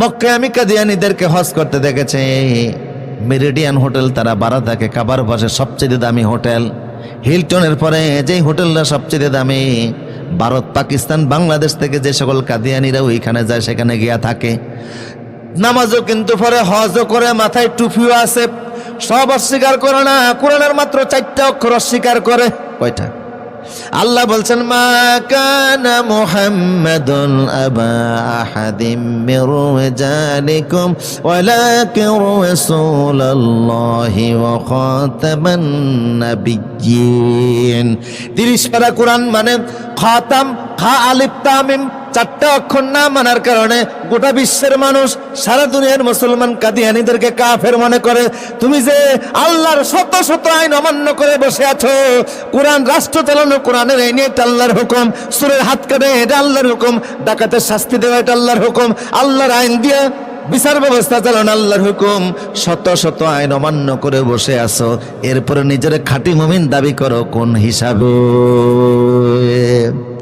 মক্কায় আমি কাদিয়ানিদেরকে হজ করতে দেখেছি। মেরিডিয়ান হোটেল তারা বাড়া থাকে, কাবার পাশে সবচেয়ে দামি হোটেল। হিলটনের পরে যেই হোটেলটা সবচেয়ে দামি, ভারত, পাকিস্তান, বাংলাদেশ থেকে যে সকল কাদিয়ানিরা ওইখানে যায়, সেখানে গিয়া থাকে। নামাজও কিন্তু পরে, হজও করে, মাথায় টুপিও আছে, সব অস্বীকার করে না, কোরআনের মাত্র চারটা অক্ষর অস্বীকার করে। কয়টা? আল্লাহ বলছেন, মা কানা মুহাম্মাদুন আবা আহাদিম মির রিজালিকুম, ওয়ালাকিন রাসূলুল্লাহি ওয়া খাতামান নাবিয়্যিন। 30 পারা কোরআন মানে খাতাম, খা আলিফ তামিম চারটা অক্ষর না মানার কারণে গোটা বিশ্বের মানুষ সারা দুনিয়ার মুসলমান কাদিয়ানিদেরকে কাফের মনে করে। তুমি যে আল্লাহর শত শত আইন অমান্য করে বসে আছো, কোরআন রাষ্ট্র চালানো, কোরআনের এই নিয়ে এটা আল্লাহর হুকুম। সুরের হাত কাটে, এটা আল্লাহর হুকুম। ডাকাতের শাস্তি দেওয়া, এটা আল্লাহর হুকুম। আল্লাহর আইন দিয়ে বিচার ব্যবস্থা চালানো আল্লাহর হুকুম। শত শত আইন অমান্য করে বসে আছো, এরপরে নিজের খাঁটি মমিন দাবি করো কোন হিসাবে?